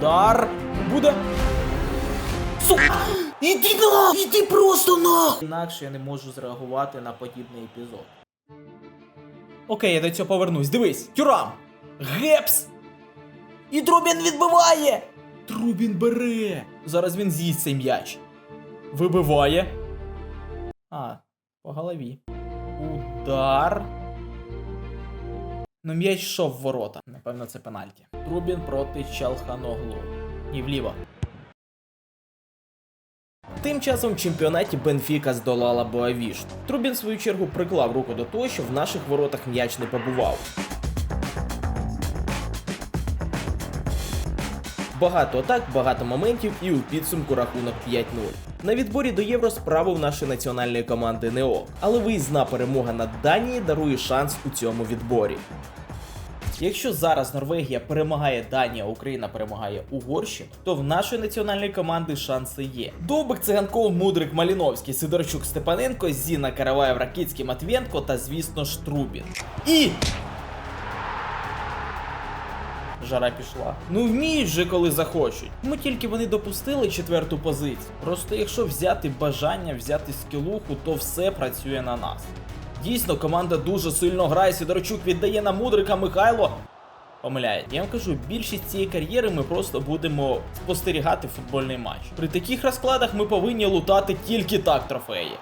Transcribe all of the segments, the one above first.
Удар. Буде. Су... Іди на! Іди просто на! Інакше я не можу зреагувати на подібний епізод. Окей, я до цього повернусь. Дивись, Тюрам! Гепс! І Трубін відбиває! Трубін бере! Зараз він з'їсть цей м'яч. Вибиває. А, по голові. Удар. Ну, м'яч йшов в ворота. Напевно, це пенальті. Трубін проти Чалханоглу. І вліво. Тим часом в чемпіонаті Бенфіка здолала Боавіш. Трубін в свою чергу приклав руку до того, що в наших воротах м'яч не побував. Багато атак, багато моментів і у підсумку рахунок 5-0. На відборі до євро справу в нашої національної команди не ок, але виїзна перемога над Данією дарує шанс у цьому відборі. Якщо зараз Норвегія перемагає Данія, Україна перемагає Угорщину, то в нашої національної команди шанси є. Довбик, Циганков, Мудрик, Маліновський, Сидорчук, Степаненко, Зіна, Караваєв, Ракицький, Матвієнко та, звісно ж, Трубін. І Жара пішла. Ну вміють же, коли захочуть. Ми тільки вони допустили четверту позицію. Просто якщо взяти бажання, взяти скілуху, то все працює на нас. Дійсно, команда дуже сильно грає. Сидорчук віддає на мудрика Михайло. Помиляє. Я вам кажу, більшість цієї кар'єри ми просто будемо спостерігати футбольний матч. При таких розкладах ми повинні лутати тільки так трофеї.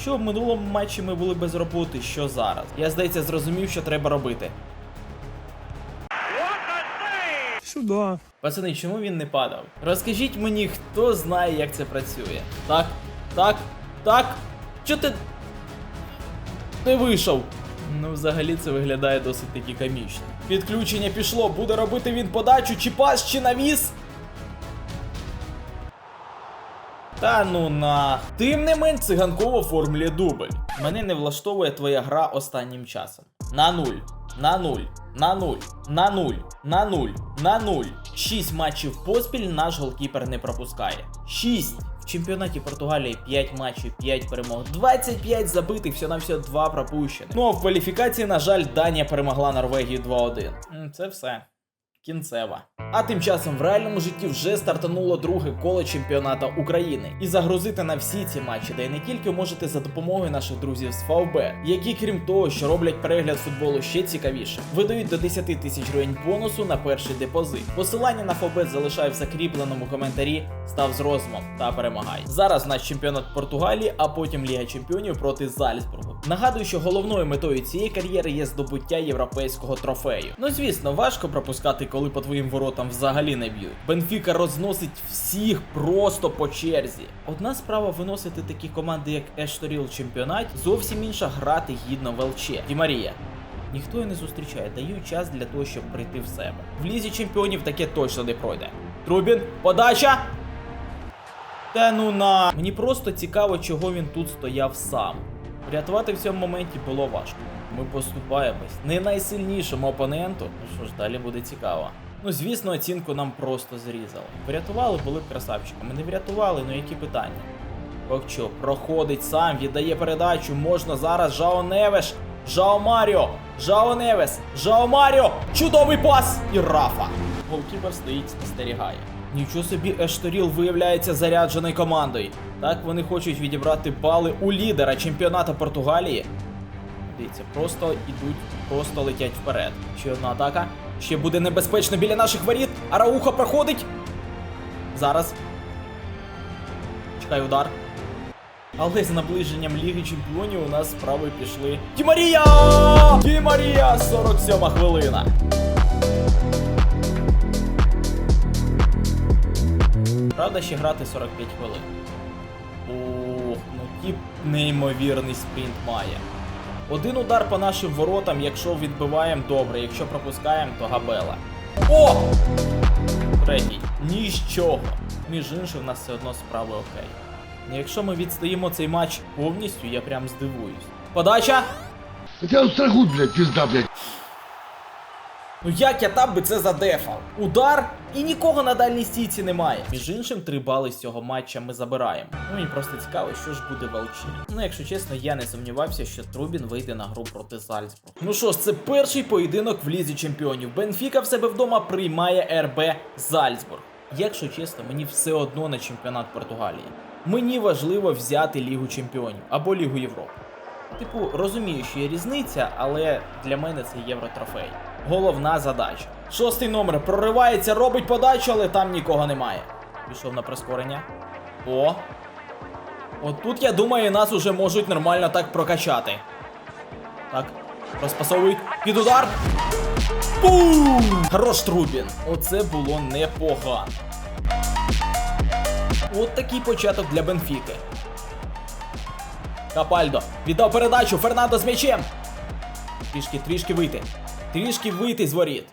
Що в минулому матчі ми були без роботи, що зараз? Я здається, зрозумів, що треба робити. Сюда. Пацани, чому він не падав? Розкажіть мені, хто знає, як це працює. Так, так, так. Чо ти. Ти вийшов? Ну, взагалі це виглядає досить таки комічно. Підключення пішло, буде робити він подачу, чи пас, чи навіс. Та ну на. Тим не менш циганков оформлює дубль. Мене не влаштовує твоя гра останнім часом. На нуль. На нуль. На нуль. На нуль. На нуль. На нуль. Шість матчів поспіль наш голкіпер не пропускає. Шість. Чемпіонаті Португалії 5 матчів, 5 перемог, 25 забитих, всього на все 2 пропущених. Ну а в кваліфікації, на жаль, Данія перемогла Норвегію 2-1. Це все. Кінцева. А тим часом в реальному житті вже стартануло друге коло чемпіоната України. І загрузити на всі ці матчі, де не тільки можете за допомогою наших друзів з Фавбет, які крім того, що роблять перегляд футболу ще цікавіше, видають до 10 тисяч гривень бонусу на перший депозит. Посилання на Фавбет залишаю в закріпленому коментарі. Став з розумом та перемагай. Зараз наш чемпіонат Португалії, а потім Ліга Чемпіонів проти Зальцбургу. Нагадую, що головною метою цієї кар'єри є здобуття європейського трофею. Ну звісно, важко пропускати, коли по твоїм воротам взагалі не б'ють. Бенфіка розносить всіх просто по черзі. Одна справа виносити такі команди, як Ешторіл в чемпіонаті, зовсім інша грати гідно в ЛЧ. Ді Марія. Ніхто її не зустрічає, дають час для того, щоб прийти в себе. В лізі чемпіонів таке точно не пройде. Трубін, подача! Та ну на. Мені просто цікаво, чого він тут стояв сам. Врятувати в цьому моменті було важко. Ми поступаємось не найсильнішому опоненту. Ну що ж, далі буде цікаво. Ну, звісно, оцінку нам просто зрізали. Врятували, були б красавчиками. Не врятували, ну які питання? Кокчо проходить сам, віддає передачу. Можна зараз Жао Невеш. Жао Маріо! Жао Невес! Жао Маріо! Чудовий пас! І Рафа! Голкіпер стоїть, спостерігає. Нічого собі Ешторіл виявляється зарядженою командою. Так вони хочуть відібрати бали у лідера чемпіоната Португалії. Дивіться, просто ідуть, просто летять вперед. Ще одна атака. Ще буде небезпечно біля наших воріт. Арауха проходить. Зараз. Чекай удар. Але з наближенням Ліги Чемпіонів у нас справи пішли. Ді Марія! Ді Марія! 47 хвилина. Правда, ще грати 45 хвилин. Ох, ну тіп неймовірний спринт має. Один удар по нашим воротам, якщо відбиваємо добре, якщо пропускаємо, то габела. О! Третій. Нічого. Між іншим, в нас все одно справи окей. Ну, Якщо ми відстоїмо цей матч повністю, я прям здивуюсь. Подача! Я тебя страхуй, блядь, пізда, блядь. Ну як я там би це задефав? Удар і нікого на дальній стійці немає. Між іншим, три бали з цього матча ми забираємо. Ну мені просто цікаво, що ж буде в Алчі. Ну, якщо чесно, я не сумнівався, що Трубін вийде на гру проти Зальцбург. Ну що ж, це перший поєдинок в лізі чемпіонів. Бенфіка в себе вдома приймає РБ Зальцбург. Якщо чесно, мені все одно на чемпіонат Португалії. Мені важливо взяти Лігу Чемпіонів або Лігу Європи. Типу, розумію, що є різниця, але для мене це євротрофей. Головна задача. Шостий номер проривається, робить подачу, але там нікого немає. Пішов на прискорення. О. От тут, я думаю, нас уже можуть нормально так прокачати. Так, розпасовують під удар. Бум! Хорош Трубін. Оце було непогано. От такий початок для Бенфіки. Капальдо віддав передачу. Фернандо з м'ячем. Трішки, трішки вийти. Трішки вийти з воріт.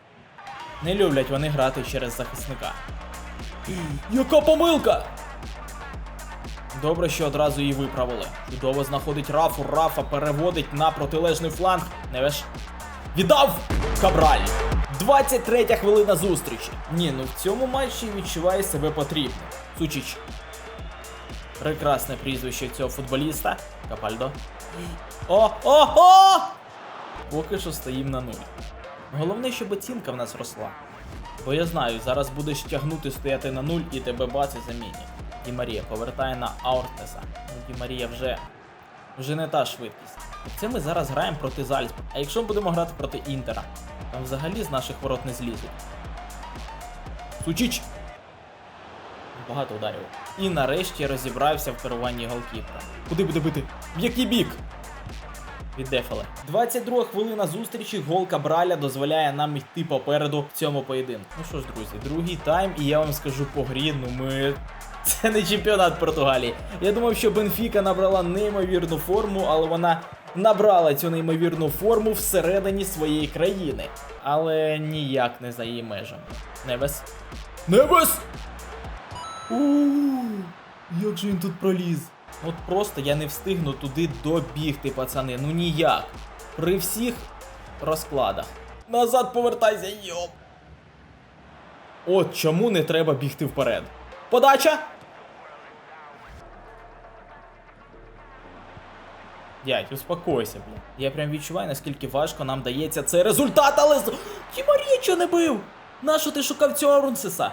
Не люблять вони грати через захисника. Яка помилка! Добре, що одразу її виправили. Чудово знаходить Рафу. Рафа переводить на протилежний фланг. Невеш. Віддав! Кабраль. 23 хвилина зустрічі. Ні, ну в цьому матчі відчуває себе потрібно. Сучіч. Прекрасне прізвище цього футболіста. Капальдо. О, о, о! Поки що стоїм на нуль. Головне, щоб оцінка в нас росла. Бо я знаю, зараз будеш тягнути стояти на нуль і тебе баці замінять. Ді Марія повертає на Ауртеса. Ну, Ді Марія вже. вже не та швидкість. Це ми зараз граємо проти Зальцбурга. А якщо будемо грати проти Інтера, там взагалі з наших ворот не злізуть. Сучіч! Багато ударів. І нарешті розібрався в керуванні голкіпера. Куди буде бити? В який бік? Віддефали. 22 хвилина зустрічі гол Кабраля дозволяє нам йти попереду в цьому поєдинку. Ну що ж, друзі, другий тайм, і я вам скажу по грі, ну ми. Це не чемпіонат Португалії. Я думав, що Бенфіка набрала неймовірну форму, але вона набрала цю неймовірну форму всередині своєї країни. Але ніяк не за її межами. Невес. Невес! Ууу, як же він тут проліз? От просто я не встигну туди добігти, пацани. Ну ніяк. При всіх розкладах. Назад повертайся, йоп. От чому не треба бігти вперед. Подача! Дядь, успокойся, блін. Я прям відчуваю, наскільки важко нам дається цей результат, але з. Ді Марія чого не бив? Нащо ти шукав цього Рунсеса?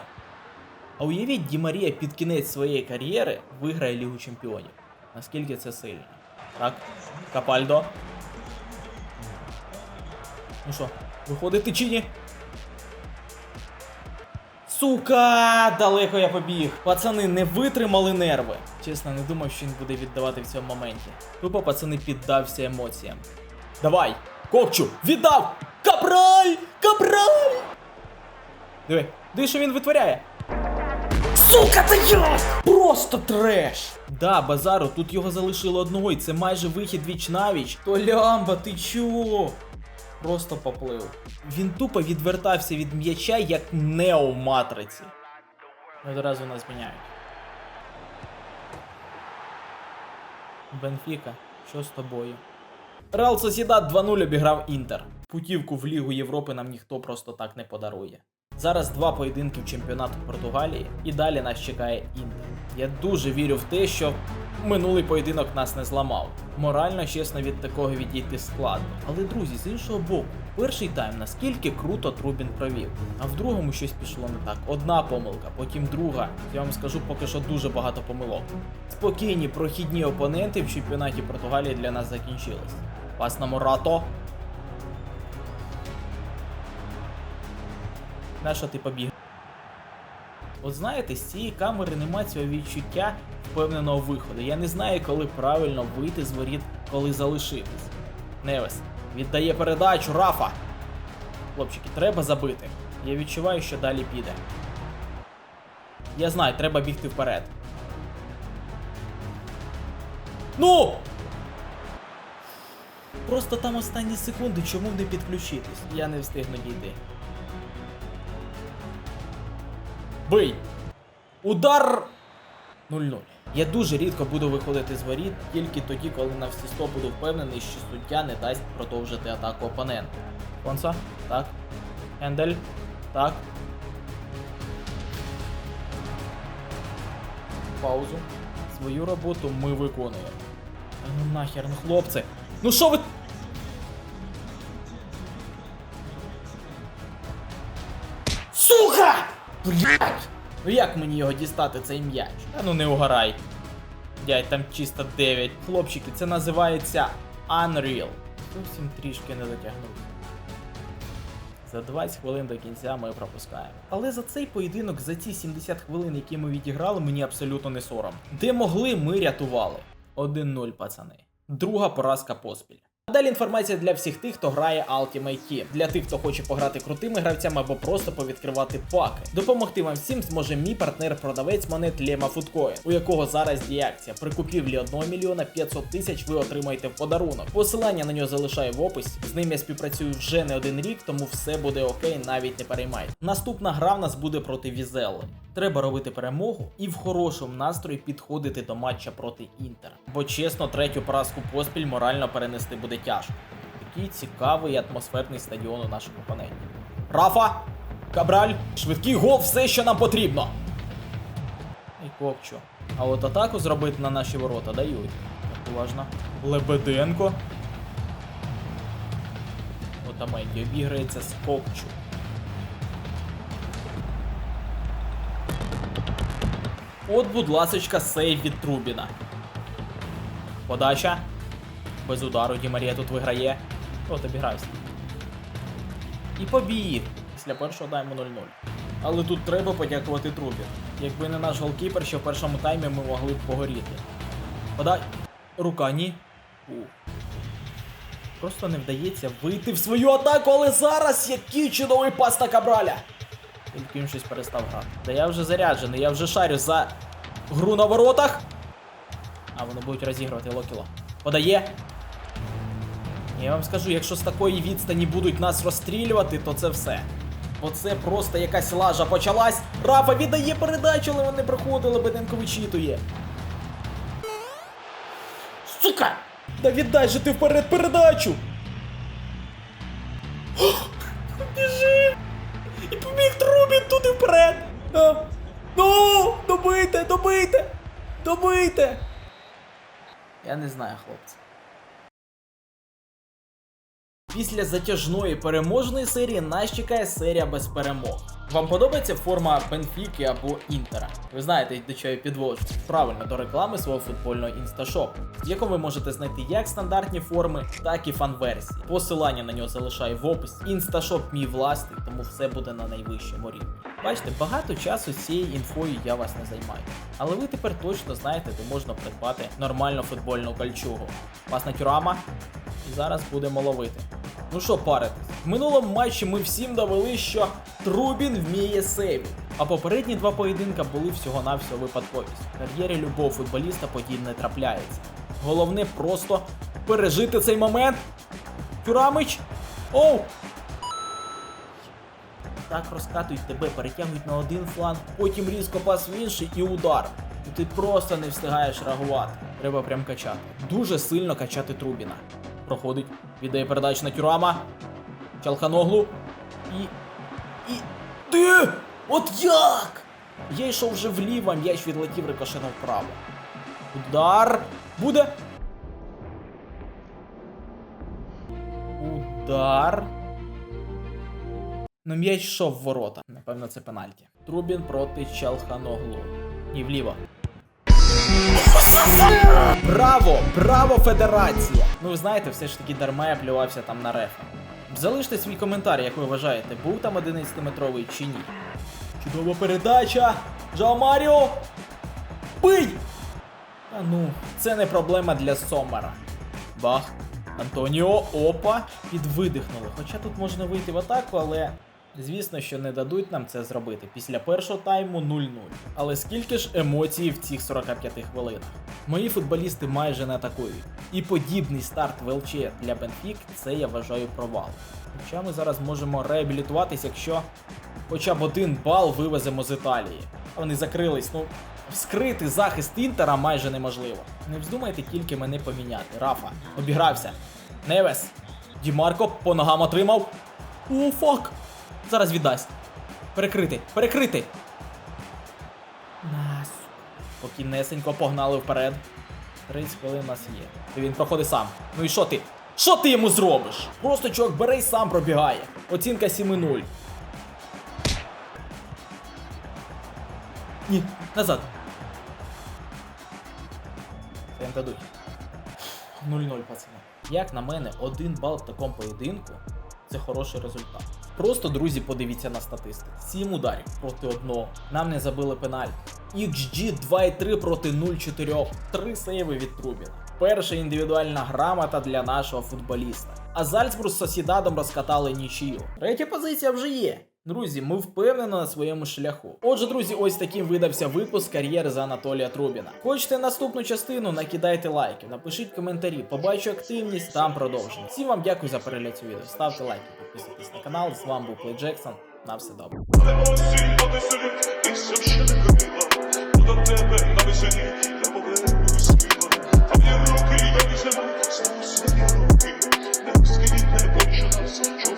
А уявіть, Ді Марія під кінець своєї кар'єри виграє Лігу Чемпіонів. Наскільки це сильно? Так, Капальдо. Ну що, виходити чи ні? Сука! Далеко я побіг. Пацани не витримали нерви. Чесно, не думав, що він буде віддавати в цьому моменті. Тупо пацани піддався емоціям. Давай! Копчу! Віддав! Капраль! Капраль! Диви, диви, що він витворяє. Сука, це як? Просто треш! Да, базару, тут його залишило одного, і це майже вихід віч навіч. То лямба, ти чого? Просто поплив. Він тупо відвертався від м'яча, як Нео в матриці. Одразу нас міняють. Бенфіка, що з тобою? Реал Сосідат 2-0 обіграв Інтер. Путівку в Лігу Європи нам ніхто просто так не подарує. Зараз два поєдинки в чемпіонату Португалії, і далі нас чекає Інтер. Я дуже вірю в те, що минулий поєдинок нас не зламав. Морально, чесно, від такого відійти складно. Але друзі, з іншого боку, перший тайм наскільки круто Трубін провів, а в другому щось пішло не так. Одна помилка, потім друга. Я вам скажу поки що дуже багато помилок. Спокійні прохідні опоненти в чемпіонаті Португалії для нас закінчились. Пас на Морато. На що ти побіг? От знаєте, з цієї камери нема цього відчуття впевненого виходу. Я не знаю, коли правильно вийти з воріт, коли залишитись. Невес віддає передачу Рафа. Хлопчики, треба забити. Я відчуваю, що далі піде. Я знаю, треба бігти вперед. Ну! Просто там останні секунди, чому не підключитись? Я не встигну дійти. Бий! Удар! 0-0. Я дуже рідко буду виходити з воріт, тільки тоді, коли на всі 100 буду впевнений, що суддя не дасть продовжити атаку опонента. Конса? Так. Хендель? Так. Паузу. Свою роботу ми виконуємо. Та ну нахер, ну хлопці! Ну що ви. Сука! Блять! Ну як мені його дістати, цей м'яч? А ну не угорай. Дядь, там чисто 9. Хлопчики, це називається Unreal. Зовсім трішки не дотягнув. За 20 хвилин до кінця ми пропускаємо. Але за цей поєдинок, за ці 70 хвилин, які ми відіграли, мені абсолютно не сором. Де могли, ми рятували. 1-0, пацани. Друга поразка поспіль. А далі інформація для всіх тих, хто грає Ultimate Team. Для тих, хто хоче пограти крутими гравцями або просто повідкривати паки. Допомогти вам всім зможе мій партнер-продавець монет Lema Foodcoin, у якого зараз діє акція. При купівлі 1 мільйона 500 тисяч ви отримаєте в подарунок. Посилання на нього залишаю в описі. З ним я співпрацюю вже не один рік, тому все буде окей, навіть не переймайте. Наступна гра в нас буде проти Візелли. Треба робити перемогу і в хорошому настрої підходити до матча проти Інтера. Бо чесно, третю поразку поспіль морально перенести буде тяжко. Такий цікавий атмосферний стадіон у наших опонентів. Рафа! Кабраль! Швидкий гол, все, що нам потрібно! І копчу. А от атаку зробити на наші ворота дають. Так уважно. Лебеденко. Отаменді обіграється з копчу. От, будь ласочка, сейв від Трубіна. Подача. Без удару Ді Марія тут виграє. От обігрався. І побіг. Після першого тайму 0-0. Але тут треба подякувати Трубін. Якби не наш голкіпер, що в першому таймі ми могли б погоріти. Подай. Рука, ні. У. Просто не вдається вийти в свою атаку, але зараз який чудовий пас на Кабраля. Він щось перестав грати. Та я вже заряджений, я вже шарю за гру на воротах. А вони будуть розігрувати Локіло. Подає. Я вам скажу, якщо з такої відстані будуть нас розстрілювати, то це все. Бо це просто якась лажа почалась. Рафа віддає передачу, але вони проходили, Беденко вичитує. Сука! Да віддай же ти вперед передачу! Хлопці. Після затяжної переможної серії нас чекає серія без перемог. Вам подобається форма Бенфіки або Інтера? Ви знаєте, до чого я підводжу. Правильно, до реклами свого футбольного інсташопу, в якому ви можете знайти як стандартні форми, так і фан-версії. Посилання на нього залишаю в описі. Інсташоп мій власний, тому все буде на найвищому рівні. Бачите, багато часу цією інфою я вас не займаю. Але ви тепер точно знаєте, де можна придбати нормальну футбольну кольчугу. Пасна тюрама. І зараз будемо ловити. Ну що паритись? В минулому матчі ми всім довели, що Трубін вміє сейвити. А попередні два поєдинка були всього-навсього випадковість. В кар'єрі любого футболіста подібне трапляється. Головне просто пережити цей момент. Тюрамич! Оу! Так розкатують тебе, перетягують на один фланг, потім різко пас в інший і удар. І ти просто не встигаєш реагувати. Треба прям качати. Дуже сильно качати Трубіна. Проходить, віддає передачу на Тюрама. Чалханоглу. І. І. Ти! От як? Я йшов вже вліво, м'яч відлетів рикошеном вправо. Удар. Буде. Удар. Ну, м'яч йшов в ворота. Напевно, це пенальті. Трубін проти Чалханоглу. І вліво. Браво! Браво, федерація! Ну ви знаєте, все ж таки дарма я плювався там на рефа. Залиште свій коментар, як ви вважаєте, був там 11-метровий чи ні. Чудова передача! Жао Маріо! Бий! А ну, це не проблема для Сомера. Бах. Антоніо, опа, підвидихнули. Хоча тут можна вийти в атаку, але звісно, що не дадуть нам це зробити. Після першого тайму 0-0. Але скільки ж емоцій в цих 45 хвилинах? Мої футболісти майже не атакують. І подібний старт в ЛЧ для Бенфік це я вважаю провал. Хоча ми зараз можемо реабілітуватись, якщо хоча б один бал вивеземо з Італії. Вони закрились, ну. Вскрити захист Інтера майже неможливо. Не вздумайте тільки мене поміняти. Рафа обігрався. Невес. Дімарко по ногам отримав. О, фак! Зараз віддасть. Перекрити, перекрити. Нас. Спокійнесенько погнали вперед. 30 хвилин у нас є. І він проходить сам. Ну і що ти? Що ти йому зробиш? Просто чувак бере і сам пробігає. Оцінка 7-0. Ні, назад. Це їм дадуть. 0-0, пацани. Як на мене, один бал в такому поєдинку це хороший результат. Просто, друзі, подивіться на статистику. 7 ударів проти одного. Нам не забили пенальті. XG 2,3 проти 0,4. Три сейви від Трубіна. Перша індивідуальна грамота для нашого футболіста. А Зальцбург з Сосідадом розкатали нічию. Третя позиція вже є. Друзі, ми впевнено на своєму шляху. Отже, друзі, ось таким видався випуск кар'єри за Анатолія Трубіна. Хочете наступну частину? Накидайте лайки, напишіть коментарі, побачу активність, там продовжимо. Всім вам дякую за перегляд цього відео. Ставте лайки, підписуйтесь на канал. З вами був Плей Джексон. На все добре. До тебе на весені,